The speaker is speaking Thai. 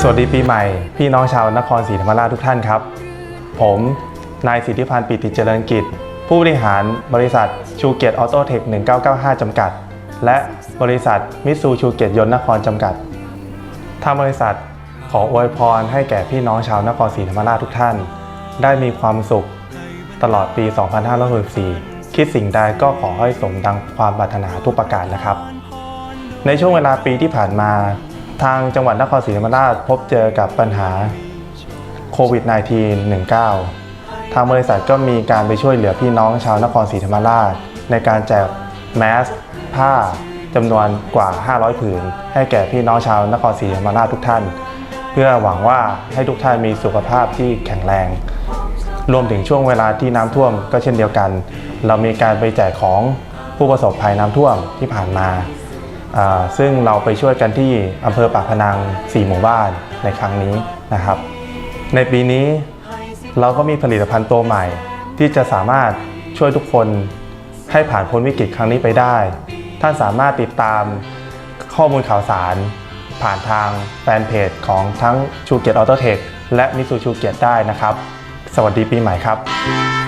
สวัสดีปีใหม่ พี่น้องชาวนครศรีธรรมราชทุกท่านครับ ผมนายสิทธิพันธ์ปิติเจริญกิจ ผู้บริหารบริษัทชูเกียรติออโต้เทค 1995 จำกัด และบริษัทมิสูชูเกียรติยนต์นครจำกัดทางบริษัทขออวยพรให้แก่พี่น้องชาวนครศรีธรรมราชทุกท่าน ได้มีความสุขตลอดปี 2564 คิดสิ่งใดก็ขอให้สมดังความปรารถนาทุกประการนะครับ ในช่วงเวลาปีที่ผ่านมา ทางจังหวัดนครศรีธรรมราชพบเจอกับปัญหาโควิด -19 19 ทางบริษัทก็มีการไปช่วยเหลือพี่น้องชาวนครศรีธรรมราช ในการแจกแมสผ้าจำนวนกว่า 500 ผืน ให้แก่พี่น้องชาวนครศรีธรรมราชทุกท่าน เพื่อหวังว่าให้ทุกท่านมีสุขภาพที่แข็งแรง รวมถึงช่วงเวลาที่น้ำท่วมก็เช่นเดียวกัน เรามีการไปแจกของผู้ประสบภัยน้ำท่วมที่ผ่านมาอ่า ซึ่งเราไปช่วยกันที่อำเภอปากพนัง 4 หมู่บ้านในครั้งนี้นะครับ ในปีนี้เราก็มีผลิตภัณฑ์ตัวใหม่ ที่จะสามารถช่วยทุกคนให้ผ่านพ้นวิกฤตครั้งนี้ไปได้ ท่านสามารถติดตามข้อมูลข่าวสาร ผ่านทางแฟนเพจของทั้งชูเกียรติออโตเทคและมิซูชูเกียรติได้นะครับ สวัสดีปีใหม่ครับ